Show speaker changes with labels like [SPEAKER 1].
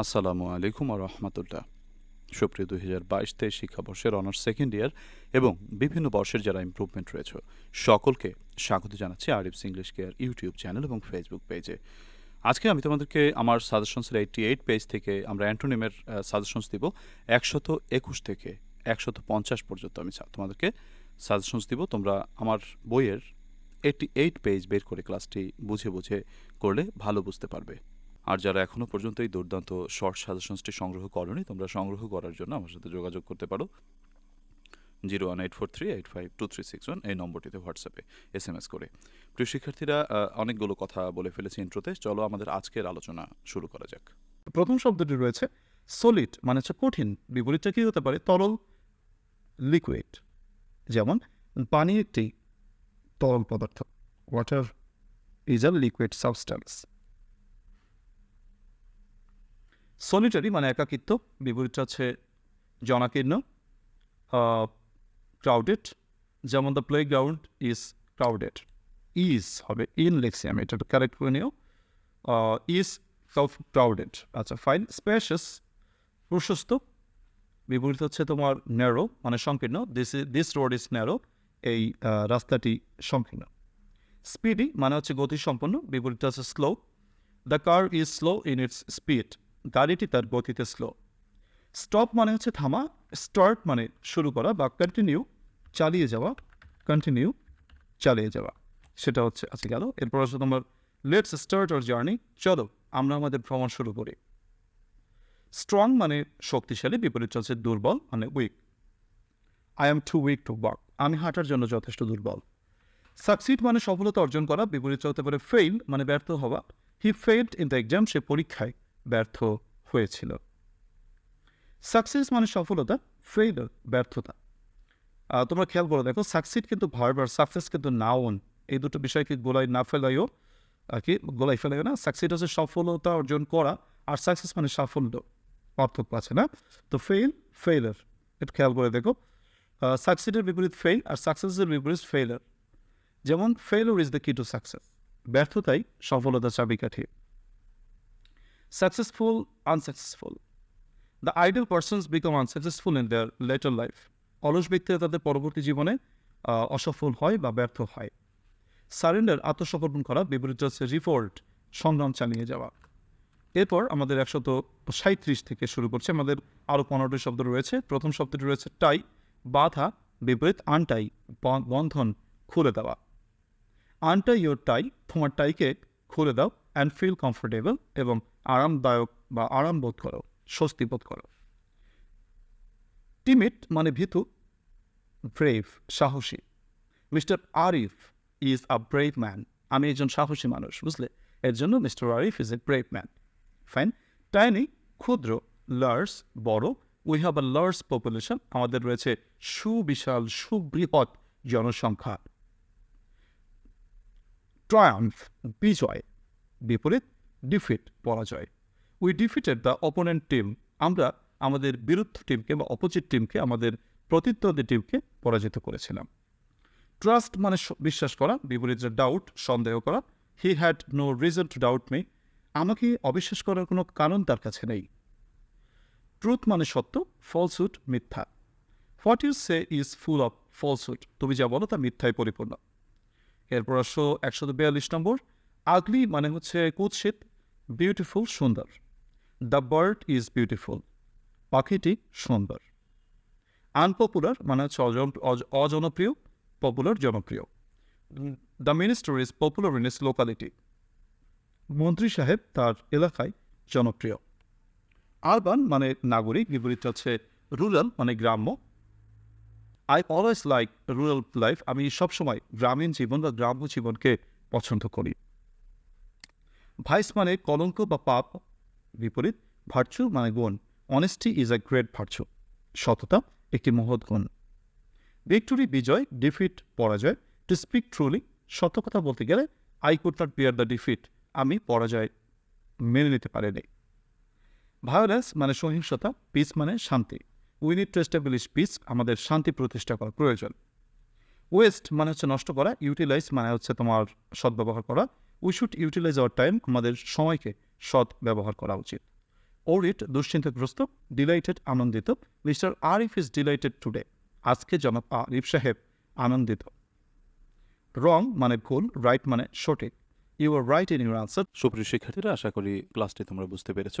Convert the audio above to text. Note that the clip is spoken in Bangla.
[SPEAKER 1] আসসালামু আলাইকুম রহমতুল্লাহ। সুপ্রিয় দুই হাজার বাইশ তেইশ শিক্ষাবর্ষের অনার্স সেকেন্ড ইয়ার এবং বিভিন্ন বর্ষের যারা ইমপ্রুভমেন্ট রয়েছে, সকলকে স্বাগত জানাচ্ছি Arif's English care YouTube channel এবং ফেসবুক পেজে আজকে আমি তোমাদেরকে আমার সাজেশনসের এইটটি এইট পেজ থেকে আমরা অ্যান্টোনিমের সাজেশনস দিব। একশত একুশ থেকে একশত পঞ্চাশ পর্যন্ত আমি তোমাদেরকে সাজেশনস দিব। তোমরা আমার বইয়ের এইটটি এইট পেজ বের করে ক্লাসটি বুঝে বুঝে করলে ভালো বুঝতে পারবে। আর যারা এখনও পর্যন্ত এই দুর্দান্ত শর্ট সাজেশনসটি সংগ্রহ করনি, তোমরা সংগ্রহ করার জন্য আমার সাথে যোগাযোগ করতে পারো। Zero one eight four three eight five two three six one এই নম্বরটিতে হোয়াটসঅ্যাপে এস এম এস করে। প্রিয় শিক্ষার্থীরা অনেকগুলো কথা বলে ফেলেছি ইন্ট্রোতে চলো আমাদের আজকের আলোচনা শুরু করা যাক।
[SPEAKER 2] প্রথম শব্দটি রয়েছে সলিড মানে হচ্ছে কঠিন, বিপরীতটা কি হতে পারে? তরল লিকুইড যেমন পানি একটি তরল পদার্থ water is a liquid substance solitary মানে একাকিত্ব, বিপরীতটা হচ্ছে জনাকীর্ণ ক্রাউডেড যেমন the playground is crowded is হবে ইন লেক্সি আমি, এটা কারেক্ট করে নিও। ইজ ক্রাউডেড আচ্ছা ফাইন স্পেশাস প্রশস্ত, বিপরীত হচ্ছে তোমার ন্যারো মানে সংকীর্ণ this this road is narrow এই রাস্তাটি সংকীর্ণ। স্পিডি মানে হচ্ছে গতি সম্পন্ন বিপরীত হচ্ছে slow the car is slow in its speed গাড়িটি তার গতিতে স্লো স্টপ মানে হচ্ছে থামা স্টার্ট মানে শুরু করা বা কন্টিনিউ চালিয়ে যাওয়া কন্টিনিউ চালিয়ে যাওয়া। সেটা হচ্ছে আজকে গেল। এরপর হচ্ছে তোমার লেটস স্টার্ট আওয়ার জার্নি চলো, আমরা আমাদের ভ্রমণ শুরু করি। স্ট্রং মানে শক্তিশালী, বিপরীত চলছে দুর্বল মানে weak I am too weak to work আমি হাঁটার জন্য যথেষ্ট দুর্বল। সাকসিড মানে সফলতা অর্জন করা, বিপরীত চলতে পারে ফেইল মানে ব্যর্থ হওয়া। He failed in the exam সে পরীক্ষায় ব্যর্থ হয়েছিল। সাকসেস মানে সফলতা ফেইল ব্যর্থতা। তোমরা খেয়াল করে, দেখো সাকসিড কিন্তু ভার্ব আর সাকসেস কিন্তু নাউন এই দুটো বিষয়কে গোলাই না ফেলাইও কি গোলাই ফেলাইও না। সাকসিড হচ্ছে সফলতা অর্জন করা, আর সাকসেস মানে সাফল্য, পার্থক্য আছে না? তো ফেইল ফেইলার এটা খেয়াল করে দেখো। সাকসিডের বিপরীত ফেইল আর সাকসেসের বিপরীত ফেইলার যেমন failure is the key to success ব্যর্থতাই সফলতা চাবিকাঠি। Successful unsuccessful the idle persons become unsuccessful in their later life অলস ব্যক্তিরা তাদের পরবর্তী জীবনে অসফল হয় বা ব্যর্থ হয়। সারেন্ডার আত্মসমর্পণ করা, বিপরীত হচ্ছে রিফোল্ট, সংগ্রাম চালিয়ে যাওয়া। এরপর আমাদের একশত সাঁত্রিশ থেকে শুরু করছে। আমাদের আরও পনেরোটি শব্দ রয়েছে। প্রথম শব্দটি রয়েছে টাই, বাধা, বিপরীত আনটাই বন্ধন খুলে দেওয়া। আনটাই ইয়োর টাই, তোমার টাইকে খুলে দাও অ্যান্ড ফিল কমফোর্টেবল এবং আরামদায়ক বা আরাম বোধ করো স্বস্তি বোধ করো। টিমিট মানে ভীতু ব্রেভ সাহসী। Mister Arif is a brave man আমি একজন সাহসী মানুষ, বুঝলে? এর জন্য mister Arif is a brave man fine tiny ক্ষুদ্র লার্স বড়। We have a large population আমাদের রয়েছে সুবিশাল, সুবৃহৎ জনসংখ্যা। ট্রায়াম্ফ বিজয়। বিপরীত ডিফিট পরাজয় we defeated the opponent team আমরা আমাদের বিরুদ্ধ টিমকে বা অপোজিট টিমকে আমাদের প্রতিদ্বন্দ্বী টিমকে পরাজিত করেছিলাম। ট্রাস্ট মানে বিশ্বাস করা, বিপরীত যে ডাউট সন্দেহ করা। He had no reason to doubt me আমাকে অবিশ্বাস করার কোনো কারণ তার কাছে নেই। ট্রুথ মানে সত্য ফলসুট মিথ্যা। What you say is full of falsehood তুমি যা বলো তা মিথ্যায় পরিপূর্ণ। এরপর আসো একশো বিয়াল্লিশ নম্বর। আগলি মানে হচ্ছে কুৎসিত। বিউটিফুল সুন্দর। দ্য বার্ড ইজ বিউটিফুল পাখিটি সুন্দর। আনপপুলার মানে হচ্ছে অজনপ্রিয় পপুলার জনপ্রিয়। The minister is popular in his locality মন্ত্রী সাহেব তার এলাকায় জনপ্রিয়। আরবান মানে নাগরিক, বিপরীত হচ্ছে রুরাল মানে গ্রাম্য। I always like rural life আমি সবসময় গ্রামীণ জীবন বা গ্রাম্য জীবনকে পছন্দ করি। ভাইস মানে কলঙ্ক বা পাপ, বিপরীত ভার্চু মানে গুণ। Honesty is a great virtue সততা একটি মহৎ গুণ। ভিক্টোরি বিজয় ডিফিট পরাজয় টু স্পিক ট্রুলি সত্য কথা বলতে গেলে I could not bear the defeat আমি পরাজয় মেনে নিতে পারিনি। ভায়োলেন্স মানে সহিংসতা পিস মানে শান্তি। We need to establish peace আমাদের শান্তি প্রতিষ্ঠা করা প্রয়োজন। ওয়েস্ট মানে হচ্ছে নষ্ট করা ইউটিলাইজ মানে হচ্ছে তোমার সদ্ব্যবহার করা we should utilise our time আমাদের সময়কে সৎ ব্যবহার করা উচিত। ওরিট দুশ্চিন্তাগ্রস্ত ডিলাইটেড আনন্দিত। Mr Arif is delighted today আজকে জনাব আরিফ সাহেব আনন্দিত। রং মানে ভুল রাইট মানে সঠিক। You are right in your answer
[SPEAKER 1] সুপ্রিয় শিক্ষার্থীরা, আশা করি ক্লাসটি তোমরা বুঝতে পেরেছ।